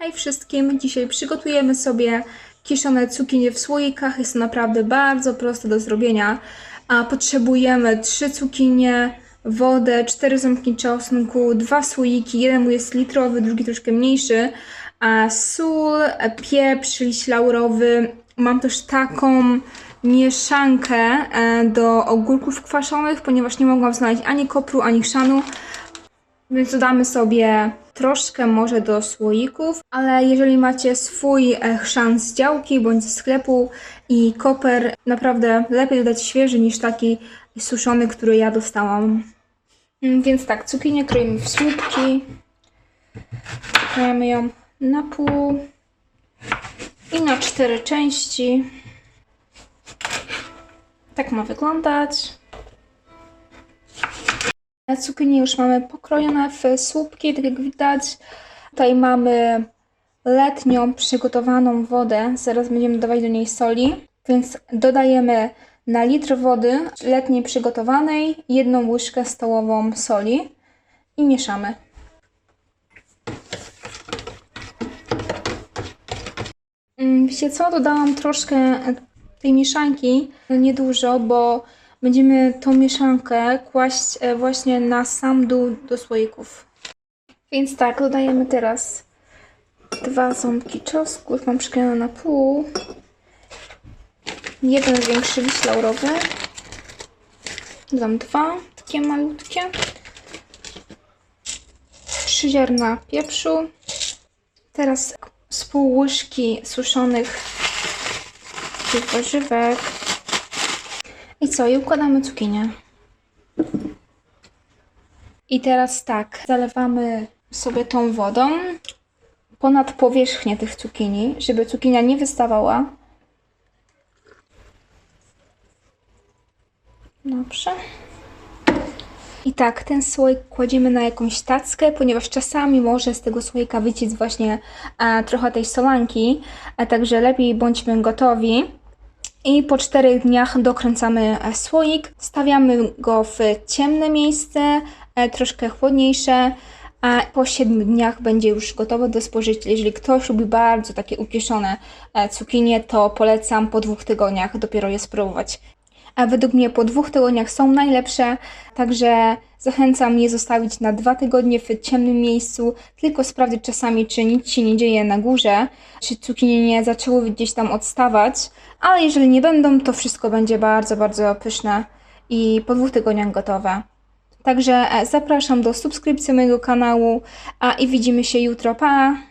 Hej wszystkim! Dzisiaj przygotujemy sobie kiszone cukinie w słoikach. Jest to naprawdę bardzo proste do zrobienia. A potrzebujemy 3 cukinie, wodę, 4 ząbki czosnku, dwa słoiki. Jeden mój jest litrowy, drugi troszkę mniejszy. A sól, pieprz, liść laurowy. Mam też taką mieszankę e, do ogórków kwaszonych, ponieważ nie mogłam znaleźć ani kopru, ani chrzanu. Więc dodamy sobie troszkę może do słoików, ale jeżeli macie swój e, chrzan z działki bądź ze sklepu i koper, naprawdę lepiej dodać świeży niż taki suszony, który ja dostałam. Mm, Więc tak, cukinię kroimy w słupki. Krojemy ją na pół i na cztery części. Tak ma wyglądać. Cukinie już mamy pokrojone w słupki, tak jak widać. Tutaj mamy letnią przygotowaną wodę. Zaraz będziemy dodawać do niej soli. Więc dodajemy na litr wody letniej przygotowanej jedną łyżkę stołową soli i mieszamy. Mm, Wiecie co? Dodałam troszkę tej mieszanki, niedużo, bo będziemy tą mieszankę kłaść e, właśnie na sam dół do słoików. Więc tak, dodajemy teraz dwa ząbki czosnku, już mam przyklejone na pół. Jeden większy liść laurowy. Dam dwa, takie malutkie. Trzy ziarna pieprzu. Teraz z pół łyżki suszonych tych warzywek. I co? I układamy cukinię. I teraz tak, zalewamy sobie tą wodą ponad powierzchnię tych cukinii, żeby cukinia nie wystawała. Dobrze. I tak, ten słoik kładziemy na jakąś tackę, ponieważ czasami może z tego słoika wyciec właśnie e, trochę tej solanki, a także lepiej bądźmy gotowi. I po czterech dniach dokręcamy e, słoik, stawiamy go w ciemne miejsce, e, troszkę chłodniejsze, a po 7 dniach będzie już gotowe do spożycia. Jeżeli ktoś lubi bardzo takie ukieszone e, cukinie, to polecam po dwóch tygodniach dopiero je spróbować. A według mnie po dwóch tygodniach są najlepsze, także zachęcam je zostawić na dwa tygodnie w ciemnym miejscu, tylko sprawdzić czasami, czy nic się nie dzieje na górze, czy cukinie nie zaczęły gdzieś tam odstawać, ale jeżeli nie będą, to wszystko będzie bardzo, bardzo pyszne i po dwóch tygodniach gotowe. Także e, zapraszam do subskrypcji mojego kanału, a i widzimy się jutro. Pa!